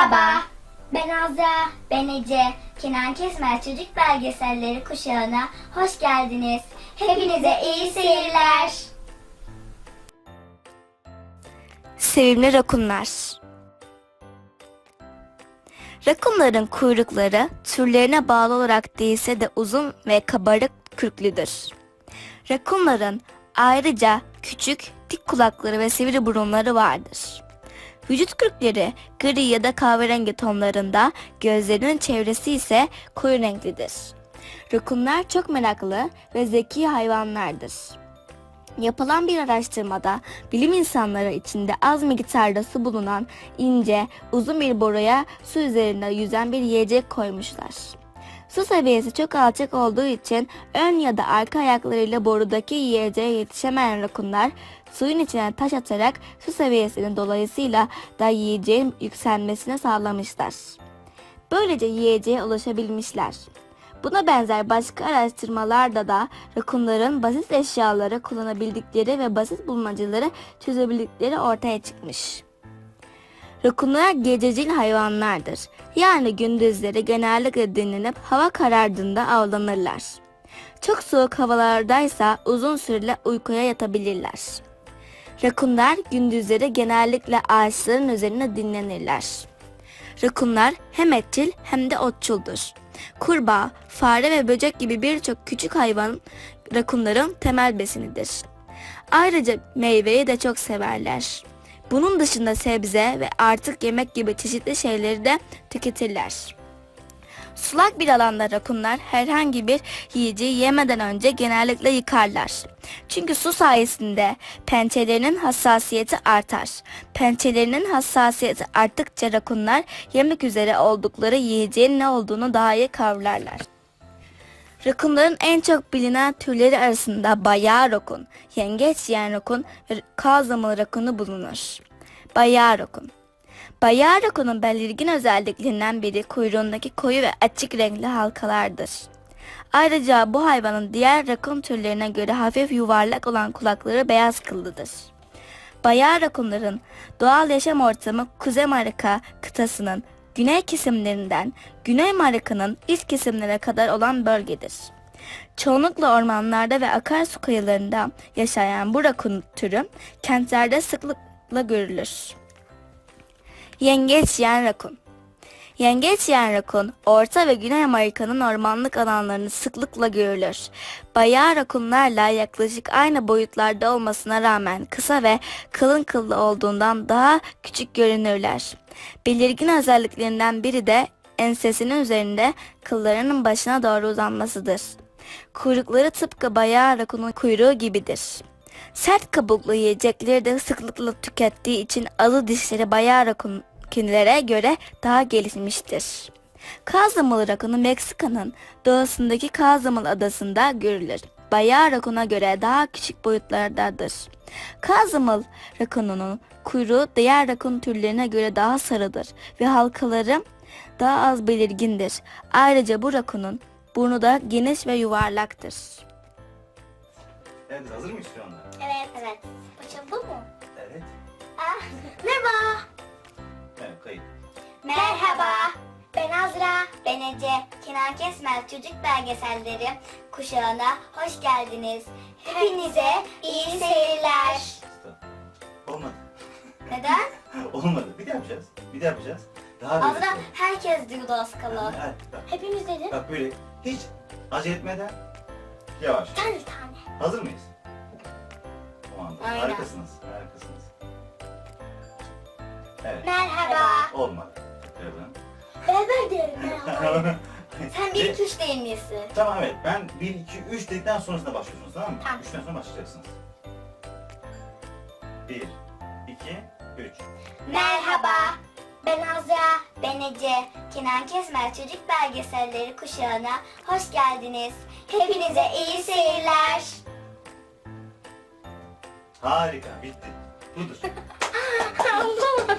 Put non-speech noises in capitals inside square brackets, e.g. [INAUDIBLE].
Merhaba, ben Azra, ben Ece. Kenan Kesmez Çocuk Belgeselleri kuşağına hoş geldiniz. Hepinize iyi seyirler. Sevimli rakunlar. Rakunların kuyrukları türlerine bağlı olarak değilse de uzun ve kabarık kürklüdür. Rakunların ayrıca küçük, dik kulakları ve sivri burunları vardır. Vücut kürkleri gri ya da kahverengi tonlarında, gözlerinin çevresi ise koyu renklidir. Rakunlar çok meraklı ve zeki hayvanlardır. Yapılan bir araştırmada bilim insanları içinde az miktarda su bulunan ince, uzun bir boruya su üzerinde yüzen bir yiyecek koymuşlar. Su seviyesi çok alçak olduğu için ön ya da arka ayaklarıyla borudaki yiyeceğe yetişemeyen rakunlar suyun içine taş atarak su seviyesinin dolayısıyla da yiyeceğin yükselmesini sağlamışlar. Böylece yiyeceğe ulaşabilmişler. Buna benzer başka araştırmalarda da rakunların basit eşyaları kullanabildikleri ve basit bulmacaları çözebildikleri ortaya çıkmış. Rakunlar gececil hayvanlardır. Yani gündüzleri genellikle dinlenip hava karardığında avlanırlar. Çok soğuk havalardaysa uzun süreli uykuya yatabilirler. Rakunlar gündüzleri genellikle ağaçların üzerine dinlenirler. Rakunlar hem etçil hem de otçuldur. Kurbağa, fare ve böcek gibi birçok küçük hayvan rakunların temel besinidir. Ayrıca meyveyi de çok severler. Bunun dışında sebze ve artık yemek gibi çeşitli şeyleri de tüketirler. Sulak bir alanda rakunlar herhangi bir yiyeceği yemeden önce genellikle yıkarlar. Çünkü su sayesinde pençelerinin hassasiyeti artar. Pençelerinin hassasiyeti arttıkça rakunlar yemek üzere oldukları yiyeceğin ne olduğunu daha iyi kavrarlar. Rakunların en çok bilinen türleri arasında bayağı rakun, yengeç yiyen rakun ve kazamalı rakunu bulunur. Bayağı rakun Bayağı rakunun belirgin özelliklerinden biri kuyruğundaki koyu ve açık renkli halkalardır. Ayrıca bu hayvanın diğer rakun türlerine göre hafif yuvarlak olan kulakları beyaz kıllıdır. Bayağı rakunların doğal yaşam ortamı Kuzey Amerika kıtasının güney kesimlerinden Güney Amerika'nın iç kesimlere kadar olan bölgedir. Çoğunlukla ormanlarda ve akarsu kıyılarında yaşayan bu rakun türü kentlerde sıklıkla görülür. Yengeç yiyen rakun Yengeç yiyen rakun, Orta ve Güney Amerika'nın ormanlık alanlarını sıklıkla görülür. Bayağı rakunlarla yaklaşık aynı boyutlarda olmasına rağmen kısa ve kalın kıllı olduğundan daha küçük görünürler. Belirgin özelliklerinden biri de ensesinin üzerinde kıllarının başına doğru uzanmasıdır. Kuyrukları tıpkı bayağı rakunun kuyruğu gibidir. Sert kabuklu yiyecekleri de sıklıkla tükettiği için azı dişleri bayağı rakunlere göre daha gelişmiştir. Kazamalı rakunu Meksika'nın doğusundaki Kazamalı adasında görülür. Bayağı rakuna göre daha küçük boyutlardadır. Kazamalı rakununun kuyruğu diğer rakun türlerine göre daha sarıdır ve halkaları daha az belirgindir. Ayrıca bu rakunun burnu da geniş ve yuvarlaktır. Evet hazır mıyız şu anda? Evet, evet. Bu mu? Evet. Ah, merhaba. Merhaba, ben Azra, ben Ece. Kenan Kesmez Çocuk Belgeselleri kuşağına hoş geldiniz. Hepinize iyi seyirler. Olmadı. Neden? [LAUGHS] Olmadı. Bir daha yapacağız. Bir daha yapacağız. Daha bir Azra herkes diyordu az kala. Hadi, bak, Hepimiz dedim. bak böyle hiç acele etmeden yavaş. Tane tane. Hazır mıyız? Tamam. Aynen. Harikasınız. Harikasınız. Evet. Merhaba. Olmadı. Tekrardan. Beraber diyelim [LAUGHS] merhaba. Sen bir iki üç de en iyisi. Tamam evet. Ben 1, 2, 3 dedikten sonrasında başlıyorsunuz tamam mı? Tamam. 3'ten sonra başlayacaksınız. 1, 2, 3. Merhaba. Ben Azra, ben Ece. Kenan Kesmez Çocuk Belgeselleri kuşağına hoş geldiniz. Hepinize iyi seyirler. Harika. Bitti. Budur. [LAUGHS] Anlamadım.